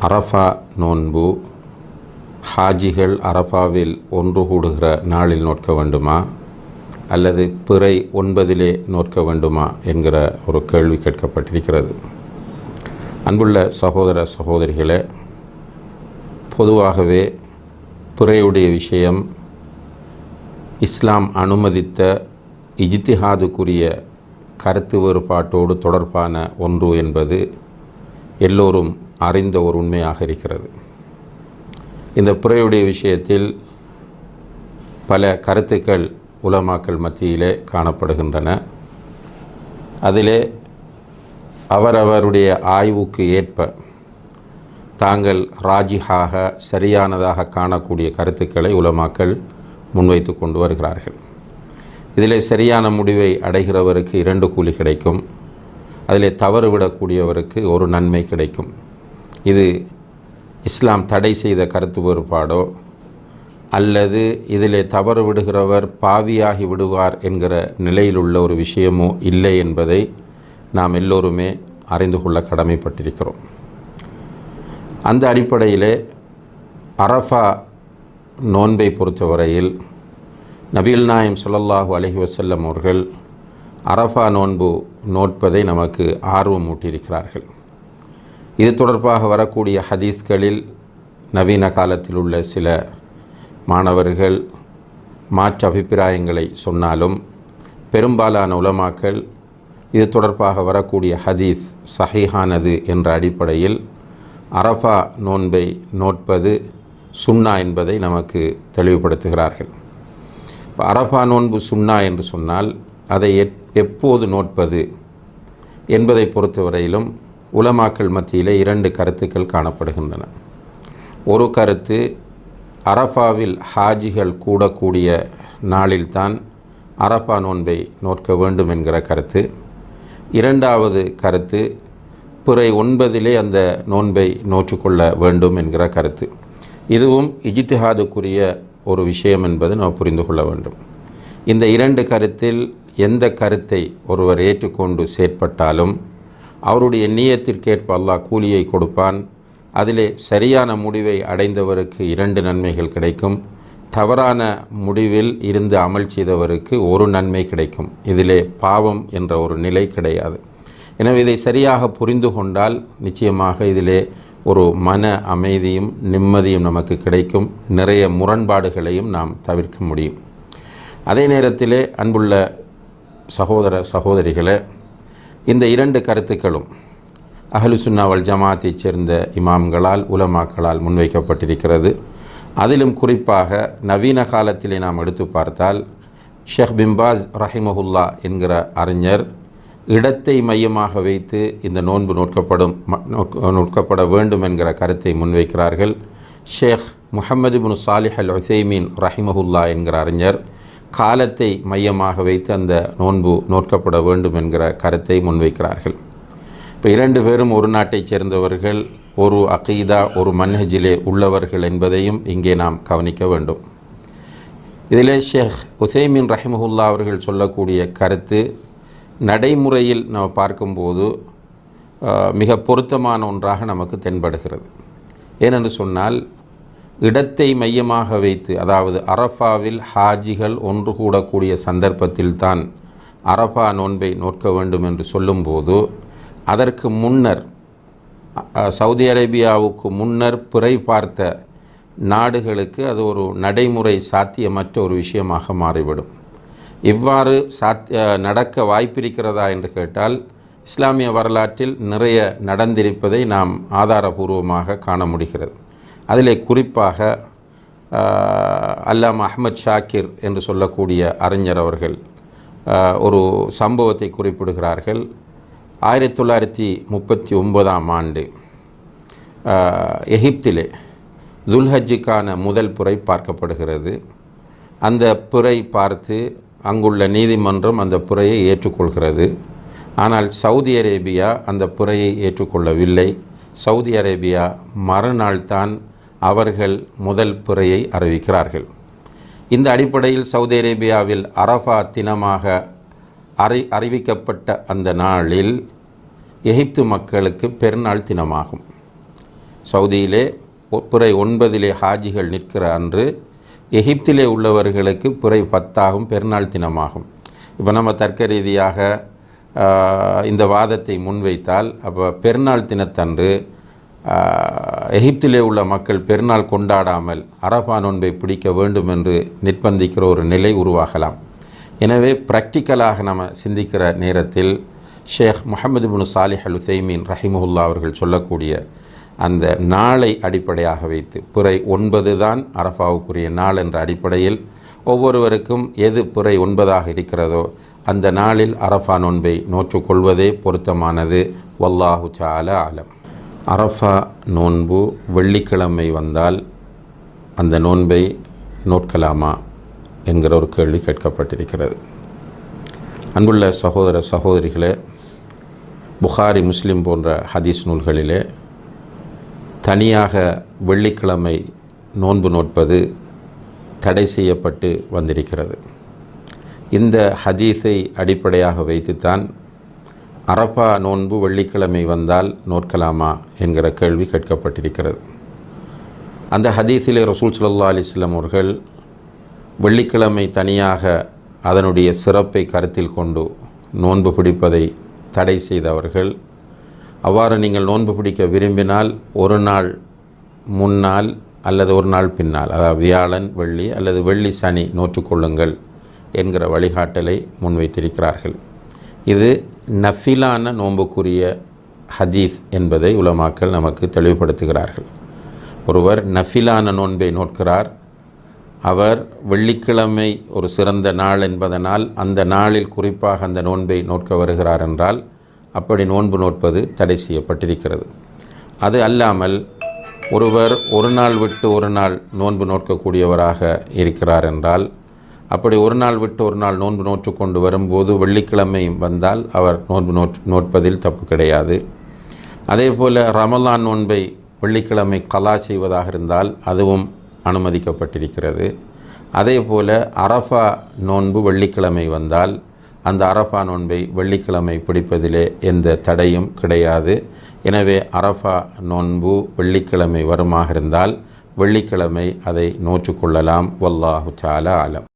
அரஃபா நோன்பு. ஹாஜிகள் அரஃபாவில் ஒன்று கூடுகிற நாளில் நோட்க வேண்டுமா? அல்லது பிறை ஒன்பதிலே நோட்க வேண்டுமா? என்கிற ஒரு கேள்வி கேட்கப்பட்டிருக்கிறது. அன்புள்ள சகோதர சகோதரிகளே பொதுவாகவே பிறையுடைய விஷயம் இஸ்லாம் அனுமதித்த இஜித்திஹாதுக்குரிய கருத்து வேறுபாட்டோடு தொடர்பான ஒன்று என்பது எல்லோரும் அறிந்த ஒரு உண்மையாக இருக்கிறது. இந்த புறையுடைய விஷயத்தில் பல கருத்துக்கள் உலமாக்கள் மத்தியிலே காணப்படுகின்றன. அதிலே அவரவருடைய ஆய்வுக்கு ஏற்ப தாங்கள் ராஜிஹாக சரியானதாக காணக்கூடிய கருத்துக்களை உலமாக்கள் முன்வைத்து கொண்டு வருகிறார்கள். இதிலே சரியான முடிவை அடைகிறவருக்கு இரண்டு கூலி கிடைக்கும். அதிலே தவறு விடக்கூடியவருக்கு ஒரு நன்மை கிடைக்கும். இது இஸ்லாம் தடை செய்த கருத்து வேறுபாடோ அல்லது இதிலே தவறு விடுகிறவர் பாவியாகி விடுவார் என்கிற நிலையில் உள்ள ஒரு விஷயமோ இல்லை என்பதை நாம் எல்லோருமே அறிந்து கொள்ள கடமைப்பட்டிருக்கிறோம். அந்த அடிப்படையிலே அரஃபா நோன்பை பொறுத்தவரையில் நபிகள் நாயம் சொல்லல்லாஹு அலஹி வசல்லம் அவர்கள் அரஃபா நோன்பு நோட்பதை நமக்கு ஆர்வம் ஊட்டியிருக்கிறார்கள். இது தொடர்பாக வரக்கூடிய ஹதீஸ்களில் நவீன காலத்தில் உள்ள சில மாணவர்கள் மாற்று அபிப்பிராயங்களை சொன்னாலும் பெரும்பாலான உலமாக்கள் இது தொடர்பாக வரக்கூடிய ஹதீஸ் சஹீஹானது என்ற அடிப்படையில் அரஃபா நோன்பை நோட்பது சுன்னா என்பதை நமக்கு தெளிவுபடுத்துகிறார்கள். இப்போ அரஃபா நோன்பு சுண்ணா என்று சொன்னால் அதை எப் எப்போது நோட்பது என்பதை பொறுத்தவரையிலும் உலமாக்கள் மத்தியிலே இரண்டு கருத்துக்கள் காணப்படுகின்றன. ஒரு கருத்து அரஃபாவில் ஹாஜிகள் கூடக்கூடிய நாளில்தான் அரஃபா நோன்பை நோட்க வேண்டும் என்கிற கருத்து. இரண்டாவது கருத்து பிறை ஒன்பதிலே அந்த நோன்பை நோற்றுக்கொள்ள வேண்டும் என்கிற கருத்து. இதுவும் இஜித்திஹாதுக்குரிய ஒரு விஷயம் என்பது நாம் புரிந்து கொள்ள வேண்டும். இந்த இரண்டு கருத்தில் எந்த கருத்தை ஒருவர் ஏற்றுக்கொண்டு செயற்பட்டாலும் அவருடைய நீயத்திற்கேற்ப அல்லாஹ் கூலியை கொடுப்பான். அதிலே சரியான முடிவை அடைந்தவருக்கு இரண்டு நன்மைகள் கிடைக்கும். தவறான முடிவில் இருந்து அமல் செய்தவருக்கு ஒரு நன்மை கிடைக்கும். இதிலே பாவம் என்ற ஒரு நிலை கிடையாது. எனவே இதை சரியாக புரிந்து கொண்டால் நிச்சயமாக இதிலே ஒரு மன அமைதியும் நிம்மதியும் நமக்கு கிடைக்கும். நிறைய முரண்பாடுகளையும் நாம் தவிர்க்க முடியும். அதே நேரத்திலே அன்புள்ள சகோதர சகோதரிகளே இந்த இரண்டு கருத்துக்களும் அஹலுசுன்னாவல் ஜமாத்தைச் சேர்ந்த இமாம்களால் உலமாக்களால் முன்வைக்கப்பட்டிருக்கிறது. அதிலும் குறிப்பாக நவீன காலத்திலே நாம் எடுத்து பார்த்தால் ஷேக் பிம்பாஸ் ரஹிமஹுல்லா என்கிற அறிஞர் இடத்தை மையமாக வைத்து இந்த நோன்பு நோட்கப்படும் ம- நோக்க- நோட்கப்பட வேண்டும் என்கிற கருத்தை முன்வைக்கிறார்கள். ஷேக் முஹம்மது பின் சாலிஹ் அல் உசைமீன் ரஹிமஹுல்லா என்கிற அறிஞர் காலத்தை மையமாக வைத்து அந்த நோன்பு நோட்கப்பட வேண்டும் என்கிற கருத்தை முன்வைக்கிறார்கள். இப்போ இரண்டு பேரும் ஒரு நாட்டைச் சேர்ந்தவர்கள் ஒரு அகீதா ஒரு மன்ஹஜிலே உள்ளவர்கள் என்பதையும் இங்கே நாம் கவனிக்க வேண்டும். இதிலே ஷேக் உசைமின் ரஹிமஹுல்லா அவர்கள் சொல்லக்கூடிய கருத்து நடைமுறையில் நாம் பார்க்கும்போது மிக பொருத்தமான ஒன்றாக நமக்கு தென்படுகிறது. ஏனென்று சொன்னால் இடத்தை மையமாக வைத்து அதாவது அரஃபாவில் ஹாஜிகள் ஒன்று கூடக்கூடிய சந்தர்ப்பத்தில்தான் அரஃபா நோன்பை நோக்க வேண்டும் என்று சொல்லும்போது அதற்கு முன்னர் சவுதி அரேபியாவுக்கு முன்னர் பிறை பார்த்த நாடுகளுக்கு அது ஒரு நடைமுறை சாத்தியமற்ற ஒரு விஷயமாக மாறிவிடும். இவ்வாறு சாத் நடக்க வாய்ப்பிருக்கிறதா என்று கேட்டால் இஸ்லாமிய வரலாற்றில் நிறைய நடந்திருப்பதை நாம் ஆதாரபூர்வமாக காண முடிகிறது. அதிலே குறிப்பாக அல்லாம் அஹ்மத் ஷாக்கிர் என்று சொல்லக்கூடிய அறிஞர் அவர்கள் ஒரு சம்பவத்தை குறிப்பிடுகிறார்கள். ஆயிரத்தி தொள்ளாயிரத்தி முப்பத்தி ஒன்பதாம் ஆண்டு எகிப்திலே துல்ஹஜ்ஜுக்கான முதல் புரை பார்க்கப்படுகிறது. அந்த புரை பார்த்து அங்குள்ள நீதிமன்றம் அந்த புறையை ஏற்றுக்கொள்கிறது. ஆனால் சவுதி அரேபியா அந்த புறையை ஏற்றுக்கொள்ளவில்லை. சவுதி அரேபியா மறுநாள் தான் அவர்கள் முதல் புறையை அறிவிக்கிறார்கள். இந்த அடிப்படையில் சவுதி அரேபியாவில் அரஃபா தினமாக அறி அறிவிக்கப்பட்ட அந்த நாளில் எகிப்து மக்களுக்கு பெருநாள் தினமாகும். சவுதியிலே புறை ஒன்பதிலே ஹாஜிகள் நிற்கிற அன்று எகிப்திலே உள்ளவர்களுக்கு பிறை பத்தாகும் பெருநாள் தினமாகும். இப்போ நம்ம தர்க்க ரீதியாக இந்த வாதத்தை முன்வைத்தால் அப்போ பெருநாள் தினத்தன்று எகிப்திலே உள்ள மக்கள் பெருநாள் கொண்டாடாமல் அரபா நோன்பை பிடிக்க வேண்டும் என்று நிர்பந்திக்கிற ஒரு நிலை உருவாகலாம். எனவே ப்ராக்டிக்கலாக நம்ம சிந்திக்கிற நேரத்தில் ஷேக் முகமது பின் சாலிஹ் அல் உசைமீன் ரஹிமுல்லா அவர்கள் சொல்லக்கூடிய அந்த நாளை அடிப்படையாக வைத்து பிறை ஒன்பது தான் அரஃபாவுக்குரிய நாள் என்ற அடிப்படையில் ஒவ்வொருவருக்கும் எது பிறை ஒன்பதாக இருக்கிறதோ அந்த நாளில் அரஃபா நோன்பை நோற்றுக்கொள்வதே பொருத்தமானது. வல்லாஹு சால ஆலம் அரஃபா நோன்பு வெள்ளிக்கிழமை வந்தால் அந்த நோன்பை நோட்கலாமா என்கிற ஒரு கேள்வி கேட்கப்பட்டிருக்கிறது. அன்புள்ள சகோதர சகோதரிகளே புகாரி முஸ்லீம் போன்ற ஹதீஸ் நூல்களிலே தனியாக வெள்ளிக்கிழமை நோன்பு நோட்பது தடை செய்யப்பட்டு வந்திருக்கிறது. இந்த ஹதீஸை அடிப்படையாக வைத்துத்தான் அரபா நோன்பு வெள்ளிக்கிழமை வந்தால் நோட்கலாமா என்கிற கேள்வி கேட்கப்பட்டிருக்கிறது. அந்த ஹதீஸிலே ரசூல் சல்லா அலைஹி அவர்கள் வெள்ளிக்கிழமை தனியாக அதனுடைய சிறப்பை கருத்தில் கொண்டு நோன்பு பிடிப்பதை தடை செய்தவர்கள் அவ்வாறு நீங்கள் நோன்பு பிடிக்க விரும்பினால் ஒரு நாள் முன்னால் அல்லது ஒரு நாள் பின்னால் அதாவது வியாழன் வெள்ளி அல்லது வெள்ளி சனி நோற்றுக்கொள்ளுங்கள் என்கிற வழிகாட்டலை முன்வைத்திருக்கிறார்கள். இது நஃபிலான நோன்புக்குரிய ஹதீஸ் என்பதை உலமாக்கள் நமக்கு தெளிவுபடுத்துகிறார்கள். ஒருவர் நஃபிலான நோன்பை நோட்கிறார். அவர் வெள்ளிக்கிழமை ஒரு சிறந்த நாள் என்பதனால் அந்த நாளில் குறிப்பாக அந்த நோன்பை நோட்க வருகிறார் என்றால் அப்படி நோன்பு நோட்பது தடை செய்யப்பட்டிருக்கிறது. அது அல்லாமல் ஒருவர் ஒரு நாள் விட்டு ஒரு நாள் நோன்பு நோட்கக்கூடியவராக இருக்கிறார் என்றால் அப்படி ஒரு நாள் விட்டு ஒரு நாள் நோன்பு நோற்று கொண்டு வரும்போது வெள்ளிக்கிழமையும் வந்தால் அவர் நோன்பு நோட் நோட்பதில் தப்பு கிடையாது. அதே போல் ரமலான் நோன்பை வெள்ளிக்கிழமை கலா செய்வதாக இருந்தால் அதுவும் அனுமதிக்கப்பட்டிருக்கிறது. அதே போல் அரஃபா நோன்பு வெள்ளிக்கிழமை வந்தால் அந்த அரஃபா நோன்பை வெள்ளிக்கிழமை பிடிப்பதிலே எந்த தடையும் கிடையாது. எனவே அரஃபா நோன்பு வெள்ளிக்கிழமை வருமாக இருந்தால் வெள்ளிக்கிழமை அதை நோற்றுக்கொள்ளலாம் வல்லாஹு சாலா ஆலம்.